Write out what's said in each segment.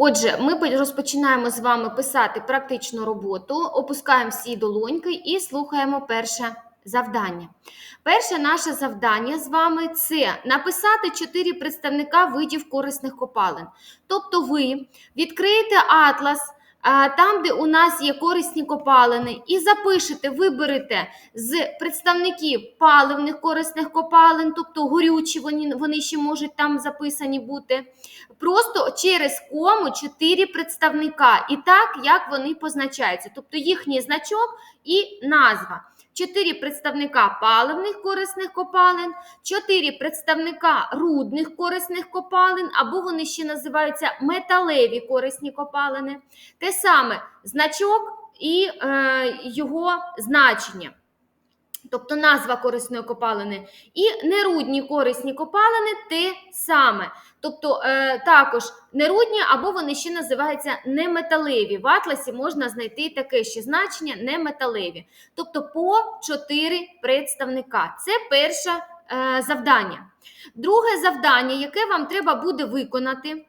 Отже, ми розпочинаємо з вами писати практичну роботу, опускаємо всі долоньки і слухаємо перше завдання. Перше наше завдання з вами це написати чотири представника видів корисних копалин. Тобто ви відкриєте атлас. А, Там, де у нас є корисні копалини, і запишете, виберете з представників паливних корисних копалин, тобто горючі, вони, вони ще можуть там записані бути просто через кому чотири представника, і так, як вони позначаються, тобто їхній значок і назва. Чотири представника паливних корисних копалин, чотири представника рудних корисних копалин, або вони ще називаються металеві корисні копалини. Те саме значок і е, його значення. Тобто назва корисної копалини, і нерудні корисні копалини те саме. Тобто е, також нерудні, або вони ще називаються неметалеві. В атласі можна знайти таке ще значення неметалеві. Тобто по чотири представника. Це перше е, завдання. Друге завдання, яке вам треба буде виконати,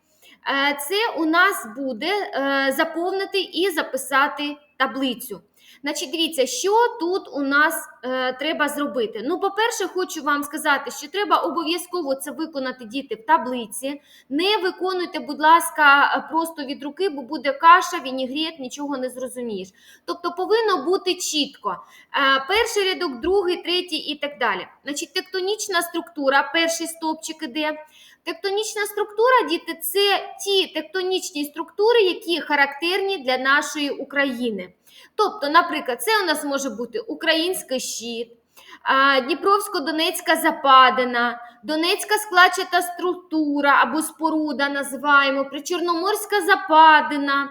це у нас буде е, заповнити і записати таблицю. Значить, дивіться, що тут у нас е, треба зробити. Ну, по-перше, хочу вам сказати, що треба обов'язково це виконати діти в таблиці. Не виконуйте, будь ласка, просто від руки, бо буде каша, вінігрет, нічого не зрозумієш. Тобто повинно бути чітко. Е, перший рядок, другий, третій і так далі. Значить, тектонічна структура, перший стовпчик іде. Тектонічна структура, діти, це ті тектонічні структури, які характерні для нашої України. Тобто, наприклад, це у нас може бути український щит, Дніпровсько-Донецька западина, Донецька складчата структура або споруда називаємо, Причорноморська западина,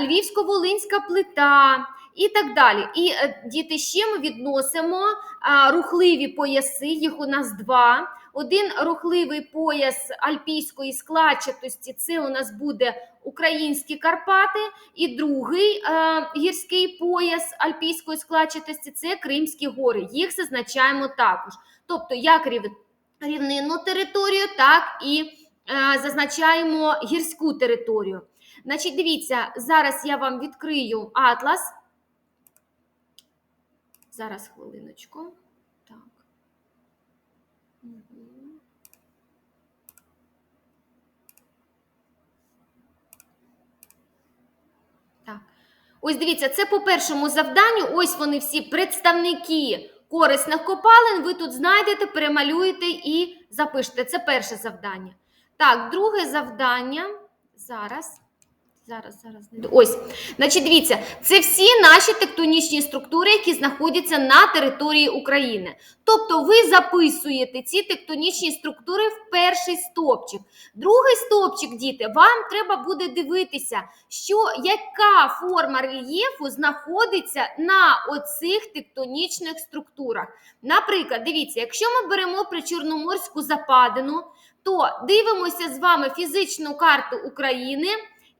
Львівсько-Волинська плита. І так далі. І е, діти ще ми відносимо а, рухливі пояси, їх у нас два. Один рухливий пояс альпійської складчатості це у нас буде українські Карпати, і другий е, гірський пояс альпійської складчатості це Кримські гори. Їх зазначаємо також. Тобто, як рів... рівнинну територію, так і е, зазначаємо гірську територію. Значить, дивіться, зараз я вам відкрию атлас. Зараз хвилиночку. Так. Ось дивіться, це по першому завданню. Ось вони всі представники корисних копалин. Ви тут знайдете, перемалюєте і запишете. Це перше завдання. Так, друге завдання. Зараз. Зараз, зараз. Ось. Значить, дивіться, це всі наші тектонічні структури, які знаходяться на території України. Тобто ви записуєте ці тектонічні структури в перший стовпчик. Другий стовпчик, діти, вам треба буде дивитися, що яка форма рельєфу знаходиться на оцих тектонічних структурах. Наприклад, дивіться, якщо ми беремо причорноморську западину, то дивимося з вами фізичну карту України.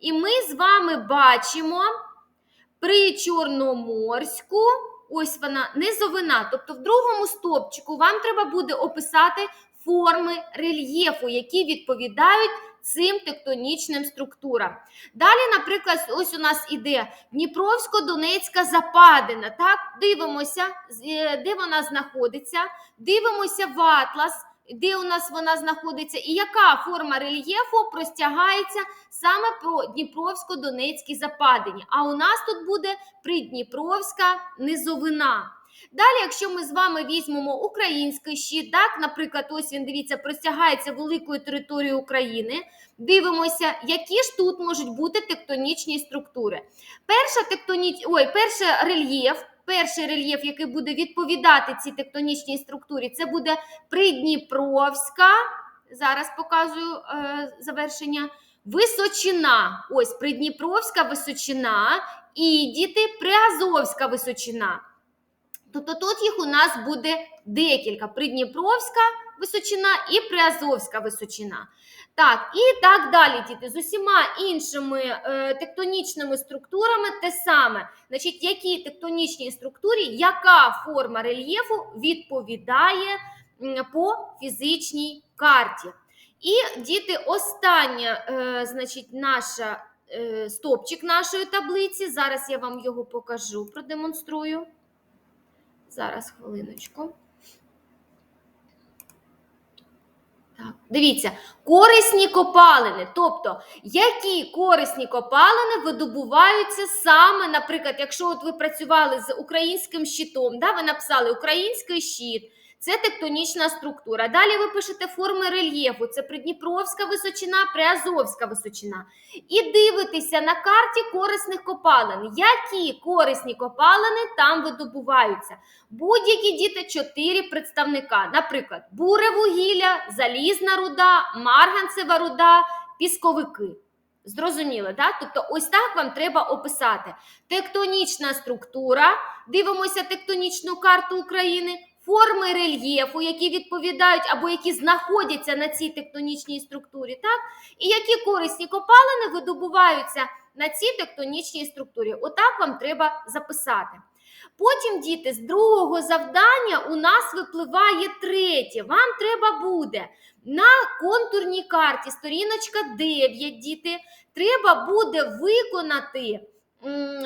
І ми з вами бачимо причорноморську, ось вона низовина. Тобто, в другому стовпчику вам треба буде описати форми рельєфу, які відповідають цим тектонічним структурам. Далі, наприклад, ось у нас іде Дніпровсько-Донецька западина. Так, дивимося, е, де вона знаходиться, дивимося в атлас. Де у нас вона знаходиться, і яка форма рельєфу простягається саме по Дніпровсько-Донецькій западині. А у нас тут буде придніпровська низовина. Далі, якщо ми з вами візьмемо український щит, так, наприклад, ось він дивіться, простягається великою територією України. Дивимося, які ж тут можуть бути тектонічні структури. Перша тектоніч... Ой, перший рельєф, перший рельєф, який буде відповідати цій тектонічній структурі, це буде Придніпровська. Зараз показую е, завершення. Височина. Ось Придніпровська височина і діти Приазовська височина. Тобто тут їх у нас буде декілька: Придніпровська височина і Приазовська височина. Так, і так далі, діти, з усіма іншими е, тектонічними структурами те саме. Значить, якій тектонічній структурі, яка форма рельєфу відповідає по фізичній карті. І діти, остання, е, значить, наша е, стопчик нашої таблиці. Зараз я вам його покажу, продемонструю. Зараз хвилиночку. Так, дивіться, корисні копалини. Тобто, які корисні копалини видобуваються саме, наприклад, якщо от ви працювали з українським щитом, да, ви написали український щит, це тектонічна структура. Далі ви пишете форми рельєфу, це Придніпровська височина, Приазовська височина. І дивитеся на карті корисних копалин, які корисні копалини там видобуваються. Будь-які діти чотири представника, наприклад, буре вугілля, залізна руда, марганцева руда, пісковики. Зрозуміли, так? Тобто, ось так вам треба описати тектонічна структура, дивимося тектонічну карту України, форми рельєфу, які відповідають або які знаходяться на цій тектонічній структурі, так? І які корисні копалини видобуваються на цій тектонічній структурі. Отак вам треба записати. Потім, діти, з другого завдання у нас випливає третє. Вам треба буде на контурній карті, сторіночка 9, діти, треба буде виконати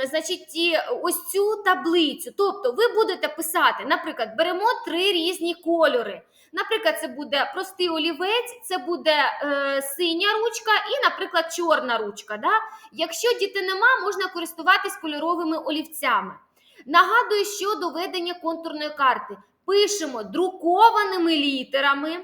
значить, ось цю таблицю. Тобто ви будете писати, наприклад, беремо три різні кольори. Наприклад, це буде простий олівець, це буде е, синя ручка і, наприклад, чорна ручка. Да? Якщо діти нема, можна користуватись кольоровими олівцями. Нагадую, що до ведення контурної карти пишемо друкованими літерами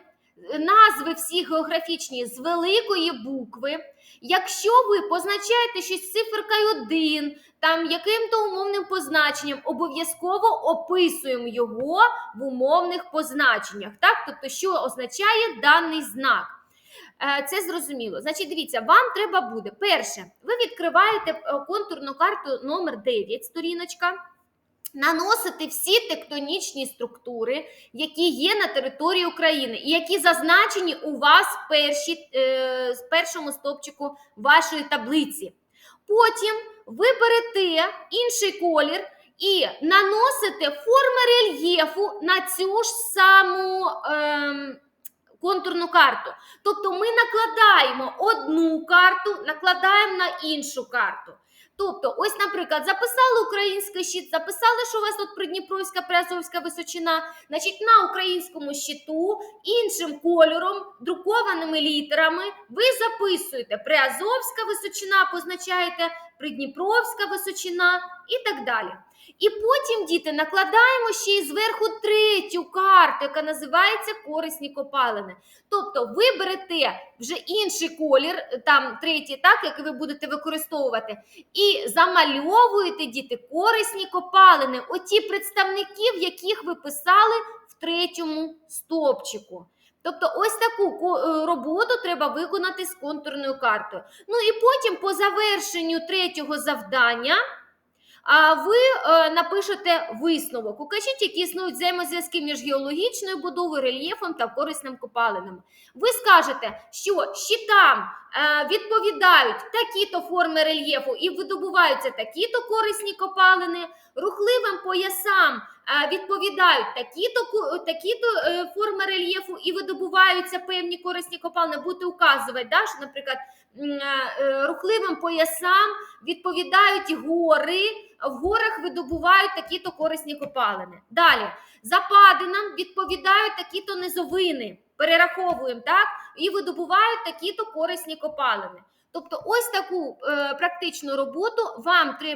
назви всі географічні з великої букви. Якщо ви позначаєте щось циферкою 1, там яким-то умовним позначенням, обов'язково описуємо його в умовних позначеннях. Так? Тобто, що означає даний знак. Е, Це зрозуміло. Значить, дивіться, вам треба буде перше, ви відкриваєте е, контурну карту номер 9, сторіночка. Наносити всі тектонічні структури, які є на території України, і які зазначені у вас в перші, е, першому стопчику вашої таблиці. Потім ви берете інший колір і наносите форми рельєфу на цю ж саму ем, контурну карту. Тобто ми накладаємо одну карту, накладаємо на іншу карту. Тобто, ось, наприклад, записали український щит, записали, що у вас тут Придніпровська, Приазовська височина, значить, на українському щиту іншим кольором, друкованими літерами, ви записуєте Приазовська височина, позначаєте Придніпровська височина і так далі. І потім, діти, накладаємо ще й зверху третю карту, яка називається корисні копалини. Тобто ви берете вже інший колір, там третій, так, який ви будете використовувати, і замальовуєте діти корисні копалини, оті представників, яких ви писали в третьому стопчику. Тобто, ось таку е, роботу треба виконати з контурною картою. Ну і потім, по завершенню третього завдання, а ви е, напишете висновок. Укажіть, які існують взаємозв'язки між геологічною будовою, рельєфом та корисним копалинами. Ви скажете, що щитам е, відповідають такі-то форми рельєфу і видобуваються такі-то корисні копалини, рухливим поясам відповідають такі-то такі-то е, форми рельєфу і видобуваються певні корисні копалини. Будете указувати, да, що, наприклад, е, е, рухливим поясам відповідають гори, в горах видобувають такі-то корисні копалини. Далі, западинам відповідають такі-то низовини, перераховуємо, так, і видобувають такі-то корисні копалини. Тобто, ось таку е, практичну роботу вам треба.